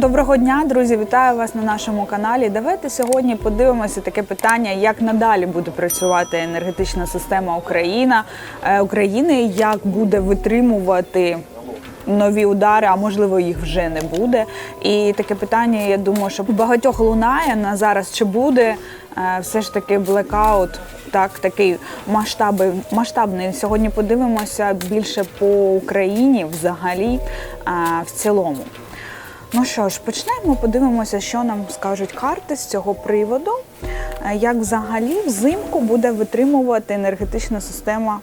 Доброго дня, друзі! Вітаю вас на нашому каналі. Давайте сьогодні подивимося таке питання, як надалі буде працювати енергетична система Україна е, України, як буде витримувати. Нові удари, а можливо їх вже не буде. І таке питання, я думаю, що багатьох лунає на зараз чи буде е, все ж таки блекаут, так такий масштаби, масштабний. Сьогодні подивимося більше по Україні взагалі е, в цілому. Ну що ж, почнемо, подивимося, що нам скажуть карти з цього приводу. Е, Як взагалі взимку буде витримувати енергетична система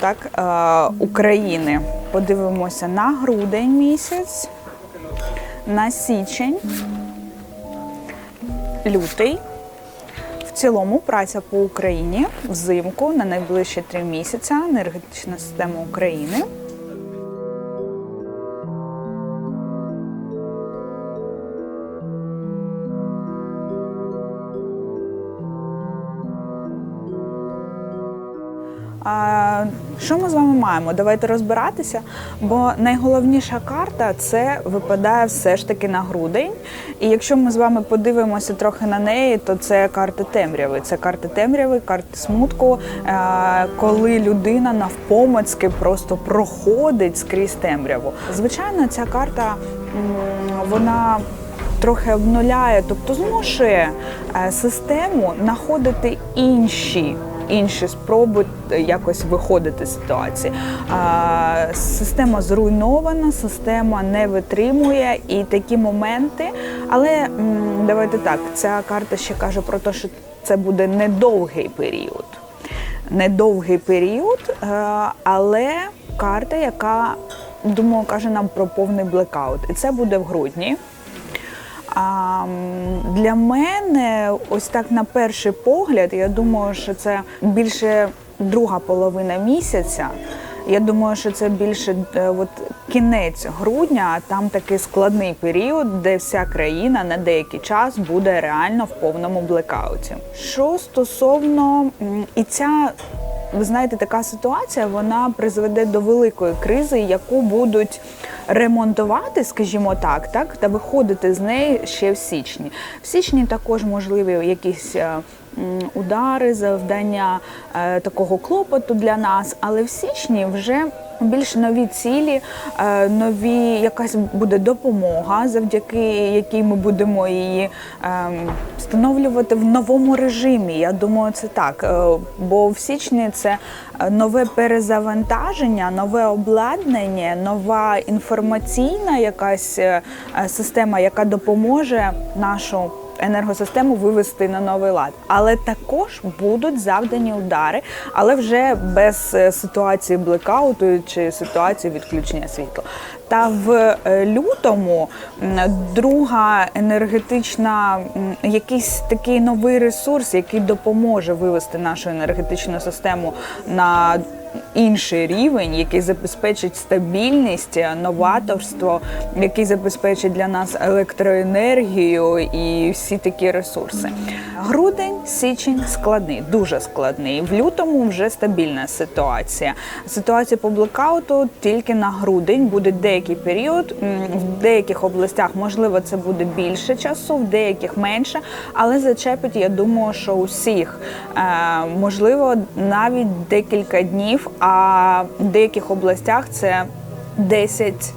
так, е, України? Подивимося на грудень місяць, на січень, лютий. В цілому праця по Україні взимку на найближчі три місяці енергетична система України. Що ми з вами маємо? Давайте розбиратися. Бо найголовніша карта це випадає все ж таки на грудень. І якщо ми з вами подивимося трохи на неї, то це карти темряви. Це карти темряви, карти смутку, е, коли людина навпомацьки просто проходить скрізь темряву. Звичайно, ця карта вона трохи обнуляє, тобто змушує е, систему знаходити інші. Інші спроби якось виходити з ситуації. А, система зруйнована, система не витримує і такі моменти. Але давайте так, ця карта ще каже про те, що це буде недовгий період. Недовгий період, е, але карта, яка думаю, каже нам про повний блекаут. І це буде в грудні. А для мене, ось так на перший погляд, я думаю, що це більше друга половина місяця. Я думаю, що це більше е, от, кінець грудня, а там такий складний період, де вся країна на деякий час буде реально в повному блекауті. Що стосовно і ця ви знаєте, така ситуація вона призведе до великої кризи, яку будуть ремонтувати, скажімо так, так та виходити з неї ще в січні. В січні також можливі якісь. е, Удари, завдання е, такого клопоту для нас, але в січні вже більш нові цілі, е, нові якась буде допомога, завдяки якій ми будемо її ем, встановлювати в новому режимі. Я думаю, це так. Бо в січні це нове перезавантаження, нове обладнання, нова інформаційна якась е, е, система, яка допоможе нашу. Енергосистему вивести на новий лад, але також будуть завдані удари, але вже без е, ситуації блекауту чи ситуації відключення світла. Та в лютому друга енергетична, якийсь такий новий ресурс, який допоможе вивести нашу енергетичну систему на інший рівень, який забезпечить стабільність, е, новаторство, який забезпечить для нас електроенергію і всі такі ресурси. Грудень, січень складний, дуже складний. В лютому вже стабільна ситуація. Ситуація по блекауту тільки на грудень буде деякий період. В деяких областях можливо це буде більше часу, в деяких менше, але зачепить, я думаю, що усіх Е, можливо навіть декілька днів. А в деяких областях це 10.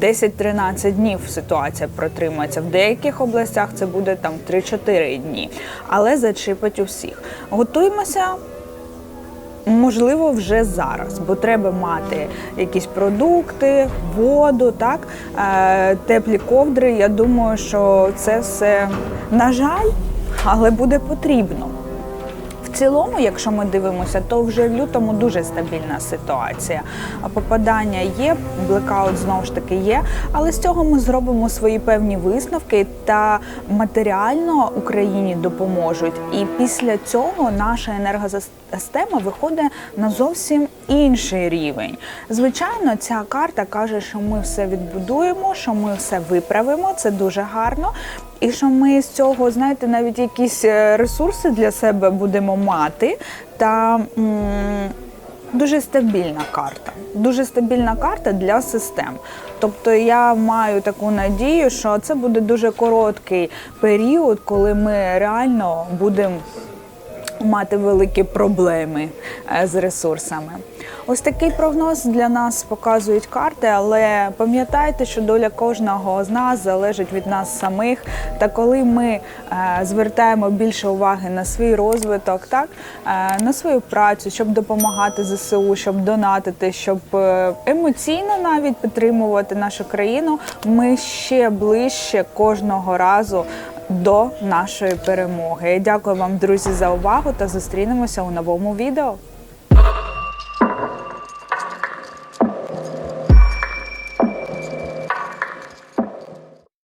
10-13 днів ситуація протримається. В деяких областях це буде там 3-4 дні, але зачепить усіх. Готуємося. Можливо, вже зараз, бо треба мати якісь продукти, воду, так е, теплі ковдри. Я думаю, що це все на жаль, але буде потрібно. Цілому, якщо ми дивимося, то вже в лютому дуже стабільна ситуація. Попадання є, блекаут знову ж таки є. Але з цього ми зробимо свої певні висновки та матеріально Україні допоможуть. І після цього наша енергосистема виходить на зовсім інший рівень. Звичайно, ця карта каже, що ми все відбудуємо, що ми все виправимо. Це дуже гарно. І що ми з цього, знаєте, навіть якісь е, ресурси для себе будемо мати та. м, дуже стабільна карта. Дуже стабільна карта для систем. Тобто я маю таку надію, що це буде дуже короткий період, коли ми реально будемо мати великі проблеми е, з ресурсами. Ось такий прогноз для нас показують карти, але пам'ятайте, що доля кожного з нас залежить від нас самих. Та коли ми е, звертаємо більше уваги на свій розвиток, так е, на свою працю, щоб допомагати ЗСУ, щоб донатити, щоб емоційно навіть підтримувати нашу країну, ми ще ближче кожного разу до нашої перемоги. Дякую вам, друзі, за увагу та зустрінемося у новому відео.